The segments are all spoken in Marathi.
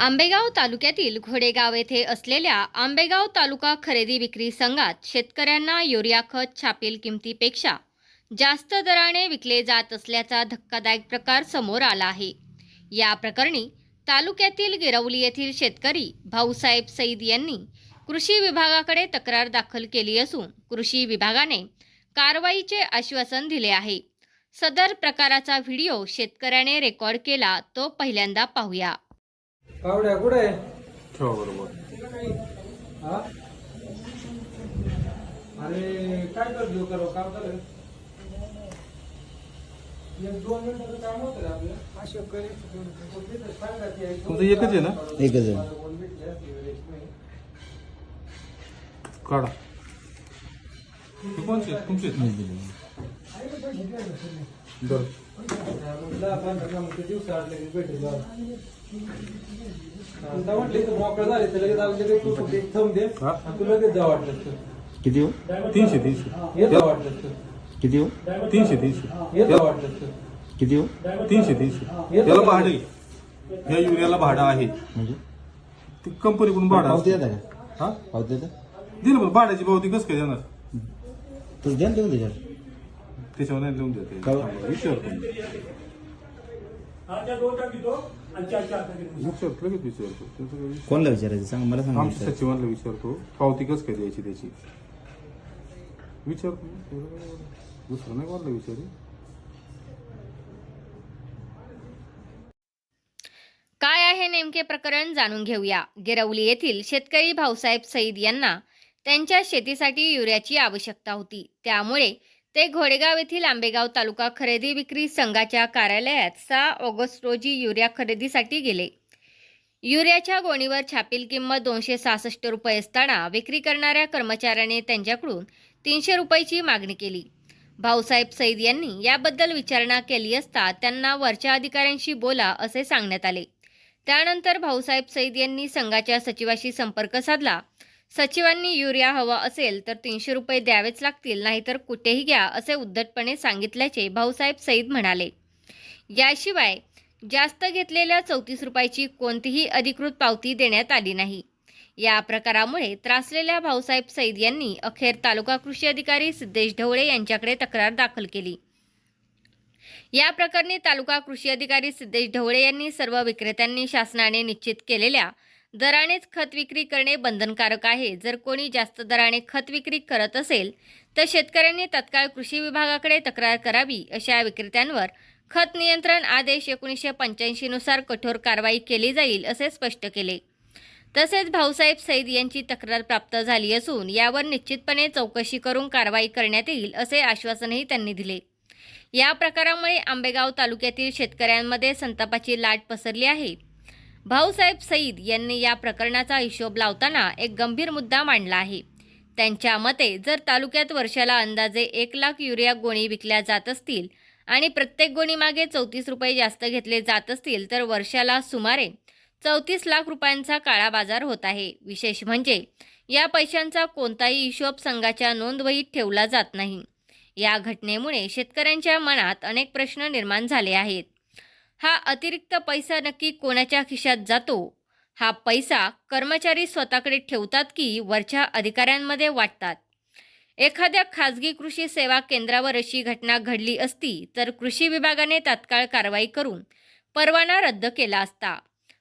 आंबेगाव तालुक्यातील घोडेगाव येथे असलेल्या आंबेगाव तालुका खरेदी विक्री संघात शेतकऱ्यांना युरिया खत छापील किमतीपेक्षा जास्त दराने विकले जात असल्याचा धक्कादायक प्रकार समोर आला आहे. या प्रकरणी तालुक्यातील गिरवली येथील शेतकरी भाऊसाहेब सईद यांनी कृषी विभागाकडे तक्रार दाखल केली असून कृषी विभागाने कारवाईचे आश्वासन दिले आहे. सदर प्रकाराचा व्हिडिओ शेतकऱ्याने रेकॉर्ड केला तो पहिल्यांदा पाहूया. कावड्या कुठे आहे ठेवा बरोबर हा अरे काय कर देऊ करो काम? एक दोन मिनिटाचं काम होतं आपलं अशोक करीत. तुमचं एकच आहे ना एकच आहे. काढा कोणचे आहेत? तुमचे? बरं दहा पंधरा कामाचे दिवस आठ लगेच भेटेल जाऊ. आता म्हटले तर मोकळं झाले तर लगेच आपण लगेच तू फक्त एक थंब दे हा. आणि तू लगेच जा वाटलं तर. किती हो? तीनशे तीनशे. ये जा वाटलं तर. किती हो? तीनशे तीनशे. ये जा वाटलं तर. किती हो? तीनशे तीनशे. याला भाडं या युरियाला भाडं आहे. म्हणजे? ते कंपनीकडून भाडं पावती असतं. देता का? हा? पावती ना बरं भाड्याची पावती कसं काय देणार? तसं द्या ना तुम्ही त्याच्यावर त्याच्यावर नाही लिहून देते? विचारतो मी. विचारतो लगेच विचारतो? त्याचं काही विषय- कोणला विचारायचं? सांग मला सांग आमच्या सचिवांना विचारतो. पावती कसं काय द्यायची त्याची? विचारतो. काय एवढं. दुसरं नाही कोणाला विचारू? काय आहे नेमके प्रकरण जाणून घेऊया. गिरवली येथील शेतकरी भाऊसाहेब सईद यांना त्यांच्या शेतीसाठी युरियाची आवश्यकता होती. त्यामुळे ते घोडेगाव येथील आंबेगाव तालुका खरेदी विक्री संघाच्या कार्यालयात सहा ऑगस्ट रोजी युरिया खरेदीसाठी गेले. युरियाच्या गोणीवर छापील किंमत दोनशे सहासष्ट रुपये असताना विक्री करणाऱ्या कर्मचाऱ्याने त्यांच्याकडून तीनशे रुपयाची मागणी केली. भाऊसाहेब सईद यांनी याबद्दल विचारणा केली असता त्यांना वरच्या अधिकाऱ्यांशी बोला असे सांगण्यात आले. त्यानंतर भाऊसाहेब सईद यांनी संघाच्या सचिवाशी संपर्क साधला. सचिवांनी युरिया हवा असेल तर तीनशे रुपये द्यावेच लागतील नाहीतर कुठेही घ्या असे उद्धटपणे सांगितल्याचे भाऊसाहेब सईद म्हणाले. याशिवाय जास्त घेतलेल्या चौतीस रुपयाची कोणतीही अधिकृत पावती देण्यात आली नाही. या प्रकारामुळे त्रासलेल्या भाऊसाहेब सईद यांनी अखेर तालुका कृषी अधिकारी सिद्धेश ढवळे यांच्याकडे तक्रार दाखल केली. या प्रकरणी तालुका कृषी अधिकारी सिद्धेश ढवळे यांनी सर्व विक्रेत्यांनी शासनाने निश्चित केलेल्या दरानेच खत विक्री करणे बंधनकारक आहे. जर कोणी जास्त दराने खत विक्री करत असेल तर शेतकऱ्यांनी तत्काळ कृषी विभागाकडे तक्रार करावी अशा विक्रेत्यांवर खत नियंत्रण आदेश एकोणीसशे पंच्याऐंशीनुसार कठोर कारवाई केली जाईल असे स्पष्ट केले. तसेच भाऊसाहेब सईद यांची तक्रार प्राप्त झाली असून यावर निश्चितपणे चौकशी करून कारवाई करण्यात येईल असे आश्वासनही त्यांनी दिले. या प्रकारामुळे आंबेगाव तालुक्यातील शेतकऱ्यांमध्ये संतापाची लाट पसरली आहे. भाऊसाहेब सईद यांनी या प्रकरणाचा हिशोब लावताना एक गंभीर मुद्दा मांडला आहे. त्यांच्या मते जर तालुक्यात वर्षाला अंदाजे एक लाख युरिया गोणी विकल्या जात असतील आणि प्रत्येक गोणीमागे चौतीस रुपये जास्त घेतले जात असतील तर वर्षाला सुमारे चौतीस लाख रुपयांचा काळा बाजार होत आहे. विशेष म्हणजे या पैशांचा कोणताही हिशोब संघाच्या नोंदवहीत ठेवला जात नाही. या घटनेमुळे शेतकऱ्यांच्या मनात अनेक प्रश्न निर्माण झाले आहेत. हा अतिरिक्त पैसा नक्की कोणाच्या खिशात जातो? हा पैसा कर्मचारी स्वतःकडे ठेवतात की वरच्या अधिकाऱ्यांमध्ये वाटतात? एखाद्या खाजगी कृषी सेवा केंद्रावर अशी घटना घडली असती तर कृषी विभागाने तात्काळ कारवाई करून परवाना रद्द केला असता.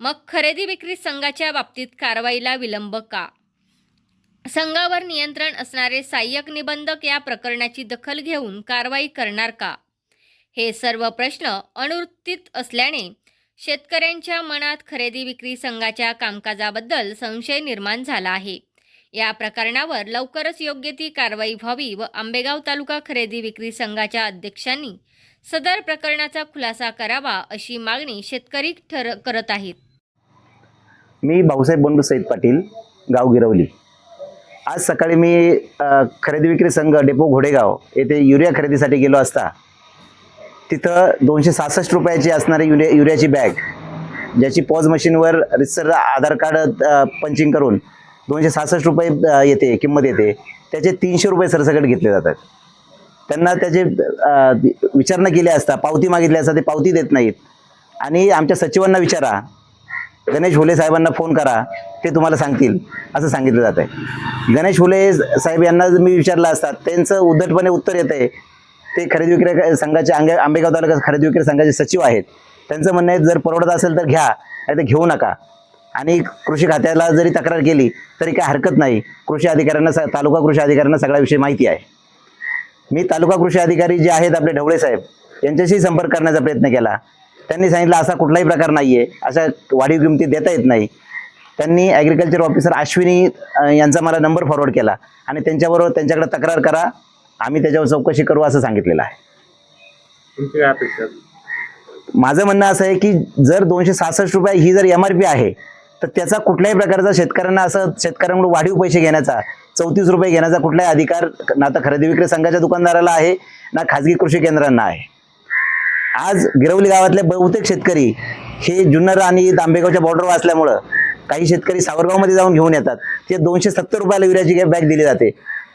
मग खरेदी विक्री संघाच्या बाबतीत कारवाईला विलंब का? संघावर नियंत्रण असणारे सहाय्यक निबंधक या प्रकरणाची दखल घेऊन कारवाई करणार का? हे सर्व प्रश्न अनुत्तरित असल्याने शेतकऱ्यांच्या मनात खरेदी विक्री संघाच्या कामकाजाबद्दल संशय निर्माण झाला आहे. या प्रकरणावर लवकरच योग्य ती कारवाई व्हावी व आंबेगाव तालुका खरेदी विक्री संघाच्या अध्यक्षांनी सदर प्रकरणाचा खुलासा करावा अशी मागणी शेतकरी ठर करत आहेत. मी भाऊसाहेब बंडू सईद पाटील गाव गिरवली. आज सकाळी मी खरेदी विक्री संघ डेपो घोडेगाव येथे युरिया खरेदीसाठी गेलो असता तिथं दोनशे सहासष्ट रुपयाची असणारी युरिया युरियाची बॅग ज्याची पॉज मशीनवर रिसर आधार कार्ड पंचिंग करून दोनशे सहासष्ट रुपये येते किंमत येते. त्याचे तीनशे रुपये सरसकट घेतले जातात. त्यांना त्याचे विचारणा केली असता पावती मागितली असता ते पावती देत नाहीत. आणि आमच्या सचिवांना विचारा गणेश हुले साहेबांना फोन करा ते तुम्हाला सांगतील असं सांगितलं जात आहे गणेश हुले साहेब यांना जर मी विचारलं असतात त्यांचं उद्धटपणे उत्तर येत आहे ते खरेदी विक्री संघाचे आंबे आंबेगाव तालुका खरेदी विक्री संघाचे सचिव आहेत. त्यांचं म्हणणं आहे जर परवडत असेल तर घ्या नाही तर घेऊ नका. आणि कृषी खात्याला जरी तक्रार केली तरी काय हरकत नाही. कृषी अधिकाऱ्यांना स- तालुका कृषी अधिकाऱ्यांना सगळ्या विषयी माहिती आहे. मी तालुका कृषी अधिकारी जे आहेत आपले ढवळे साहेब यांच्याशी संपर्क करण्याचा प्रयत्न केला. त्यांनी सांगितलं असा कुठलाही प्रकार नाही आहे अशा वाढीव किमती देता येत नाही. त्यांनी ॲग्रिकल्चर ऑफिसर अश्विनी यांचा मला नंबर फॉरवर्ड केला. आणि त्यांच्याबरोबर त्यांच्याकडे तक्रार करा. आम्ही त्याच्यावर चौकशी करू असं सांगितलेलं आहे. तुमची काय अपेक्षा? आहे? माझं म्हणणं असं आहे की जर दोनशे सहासष्ट रुपये ही जर एम आर पी आहे तर त्याचा कुठल्याही प्रकारचा शेतकऱ्यांना असं शेतकऱ्यांकडून वाढीव पैसे घेण्याचा चौतीस रुपये घेण्याचा कुठलाही अधिकार ना तर खरेदी विक्री संघाच्या दुकानदाराला आहे ना खाजगी कृषी केंद्रांना आहे. आज गिरवली गावातले बहुतेक शेतकरी हे जुन्नर आणि आंबेगावच्या बॉर्डरवर असल्यामुळं काही शेतकरी सावरगावमध्ये जाऊन घेऊन येतात. ते दोनशे सत्तर रुपयाला युरियाची बॅग दिली जाते.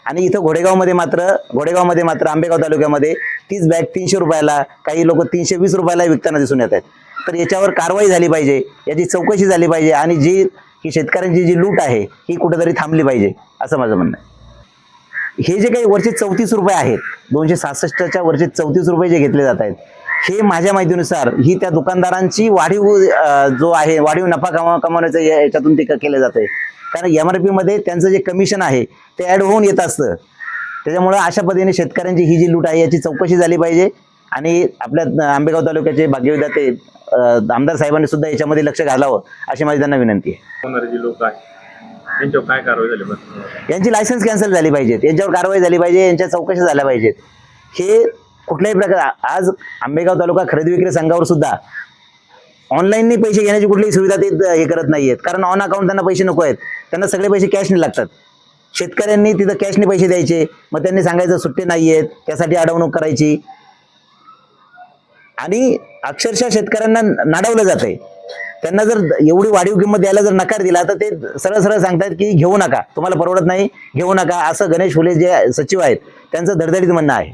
आणि इथं घोडेगावमध्ये मात्र घोडेगावमध्ये मात्र आंबेगाव तालुक्यामध्ये तीच बॅग तीनशे रुपयाला काही लोक तीनशे वीस रुपयाला विकताना दिसून येत आहेत. तर याच्यावर कारवाई झाली पाहिजे याची चौकशी झाली पाहिजे आणि जी ही शेतकऱ्यांची जी लूट आहे ही कुठेतरी थांबली पाहिजे असं माझं म्हणणं आहे. हे जे काही वरचे चौतीस रुपये आहेत दोनशे सहासष्टच्या वरचे चौतीस रुपये जे घेतले जात आहेत हे माझ्या माहितीनुसार ही त्या दुकानदारांची वाढीव जो आहे वाढीव नफा कमा कमावण्याचं याच्यातून ते केलं जात कारण एम आरमध्ये त्यांचं जे कमिशन आहे ते ॲड होऊन येत असतं. त्याच्यामुळं अशा पद्धतीने शेतकऱ्यांची ही जी लूट आहे याची चौकशी झाली पाहिजे. आणि आपल्या आंबेगाव तालुक्याचे भाग्यविधाते अं, आमदार साहेबांनी सुद्धा याच्यामध्ये लक्ष घालावं अशी माझी त्यांना विनंती आहे. काय कारवाई झाली यांची लायसन्स कॅन्सल झाली पाहिजेत. यांच्यावर कारवाई झाली पाहिजे यांच्या चौकशा झाल्या पाहिजेत. हे कुठल्याही प्रकार आज आंबेगाव तालुका खरेदी विक्री संघावर सुद्धा ऑनलाईनने पैसे घेण्याची कुठलीही सुविधा ते हे करत नाही आहेत कारण ऑन अकाउंट त्यांना पैसे नको आहेत. त्यांना सगळे पैसे कॅशने लागतात. शेतकऱ्यांनी तिथं कॅशने पैसे द्यायचे. मग त्यांनी सांगायचं सुट्टे नाही आहेत त्यासाठी अडवणूक करायची. आणि अक्षरशः शेतकऱ्यांना नाडवलं जात आहे त्यांना जर एवढी वाढीव किंमत द्यायला जर नकार दिला तर ते सरळ सरळ सांगतात की घेऊ नका. तुम्हाला परवडत नाही. घेऊ नका. असं गणेश फुले जे सचिव आहेत त्यांचं धडधडीत म्हणणं आहे.